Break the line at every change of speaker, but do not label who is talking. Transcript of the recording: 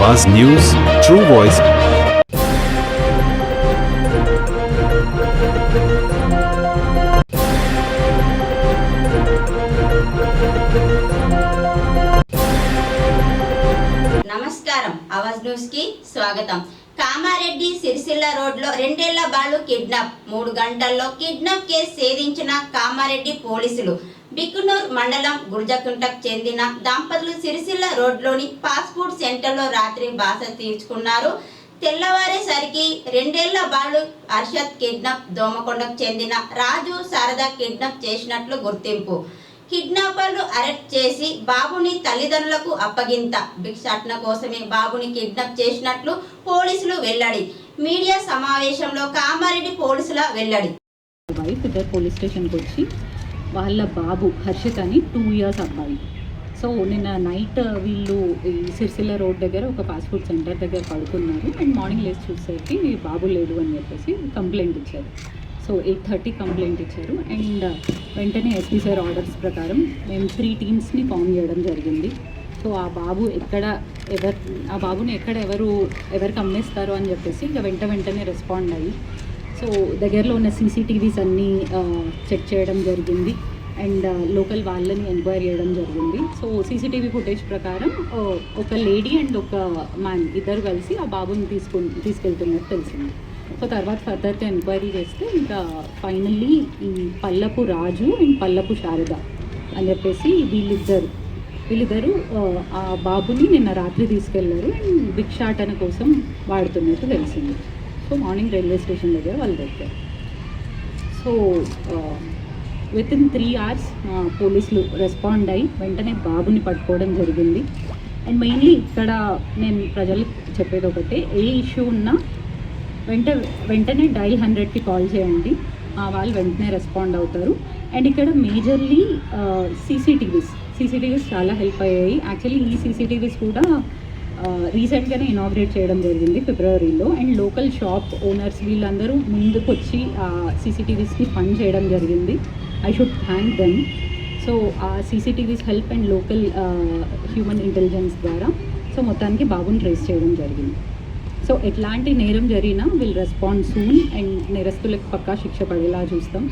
आवाज news true voice
నమస్కారం. అవాజ్ న్యూస్కి స్వాగతం. కామారెడ్డి సిరిసిల్ల రోడ్లో రెండేళ్ళ బాలు కిడ్నాప్. మూడు గంటల్లో కిడ్నాప్ కేసు ఛేదించిన కామారెడ్డి పోలీసులు. బిక్కునూర్ మండలం గుర్జకుంటకు చెందిన దంపతులు సిరిసిల్ల రోడ్లోని ఫాస్ట్ సెంటర్లో రాత్రి బాస తీర్చుకున్నారు. తెల్లవారేసరికి రెండేళ్ళ బాలు అర్షద్ కిడ్నాప్ దోమకొండకు చెందిన రాజు శారద కిడ్నాప్ చేసినట్లు గుర్తింపు. కిడ్నాపర్లు అరెస్ట్ చేసి బాబుని తల్లిదండ్రులకు అప్పగింత. భిక్షాటన కోసమే బాబుని కిడ్నాప్ చేసినట్లు పోలీసులు వెల్లడి. మీడియా సమావేశంలో కామారెడ్డి పోలీసుల వెల్లడి.
వైఫ్ ఇద్దరు పోలీస్ స్టేషన్కి వచ్చి వాళ్ళ బాబు హర్షిత్ అని టూ ఇయర్స్ అబ్బాయి. సో నిన్న నైట్ వీళ్ళు ఈ సిరిసిల్ల రోడ్ దగ్గర ఒక ఫాస్ట్ ఫుడ్ సెంటర్ దగ్గర పడుకున్నారు. అండ్ మార్నింగ్ లేచి చూసేసరికి బాబు లేడు అని చెప్పేసి కంప్లైంట్ ఇచ్చారు. సో ఎయిట్ థర్టీ కంప్లైంట్ ఇచ్చారు. అండ్ uh, వెంటనే ఎస్పీ సార్ ఆర్డర్స్ ప్రకారం మేము త్రీ టీమ్స్ని ఫామ్ చేయడం జరిగింది. సో ఆ బాబు ఎక్కడ ఎవరు ఆ బాబుని ఎక్కడ ఎవరు ఎవరికి అమ్మేస్తారు అని చెప్పేసి ఇంకా వెంట వెంటనే రెస్పాండ్ అయ్యి సో దగ్గరలో ఉన్న సీసీటీవీస్ అన్నీ uh, చెక్ చేయడం జరిగింది. అండ్ uh, లోకల్ వాళ్ళని ఎంక్వైరీ చేయడం జరిగింది. సో సీసీటీవీ ఫుటేజ్ ప్రకారం ఒక లేడీ అండ్ ఒక మ్యాన్ ఇద్దరు కలిసి ఆ బాబుని తీసుకు తీసుకెళ్తున్నట్టు తెలిసింది. సో తర్వాత ఫర్దర్గా ఎంక్వైరీ చేస్తే ఇంకా ఫైనల్లీ ఈ పల్లపు రాజు అండ్ పల్లపు శారద అని చెప్పేసి వీళ్ళిద్దరు. వీళ్ళిద్దరు ఆ, ఆ బాబుని నిన్న రాత్రి తీసుకెళ్ళారు అండ్ భిక్షాటన కోసం వాడుతున్నట్టు తెలిసింది. సో మార్నింగ్ రైల్వే స్టేషన్ దగ్గర వాళ్ళు దొరికారు. So within three hours పోలీసులు రెస్పాండ్ అయ్యి వెంటనే బాబుని పట్టుకోవడం జరిగింది. అండ్ మెయిన్లీ ఇక్కడ నేను ప్రజలకు చెప్పేది ఒకటే ఏ ఇష్యూ ఉన్నా వెంట వెంటనే డైల్ హండ్రెడ్కి కాల్ చేయండి. ఆ వాళ్ళు వెంటనే రెస్పాండ్ అవుతారు. అండ్ ఇక్కడ మేజర్లీ సీసీటీవీస్. సీసీటీవీస్ చాలా హెల్ప్ అయ్యాయి. యాక్చువల్లీ ఈ సీసీటీవీస్ కూడా రీసెంట్గానే ఇనాగ్రేట్ చేయడం జరిగింది ఫిబ్రవరిలో. అండ్ లోకల్ షాప్ ఓనర్స్ వీళ్ళందరూ ముందుకు వచ్చి ఆ సీసీటీవీస్ని ఫండ్ చేయడం జరిగింది. I should thank them. So ఆ CCTVs help and local human intelligence ద్వారా. సో మొత్తానికి బాబుని ట్రేస్ చేయడం జరిగింది. సో ఎట్లాంటి నేరం జరిగినా విల్ రెస్పాండ్ సూన్ అండ్ నేరస్తులకు పక్కా శిక్ష పడేలా చూస్తాం.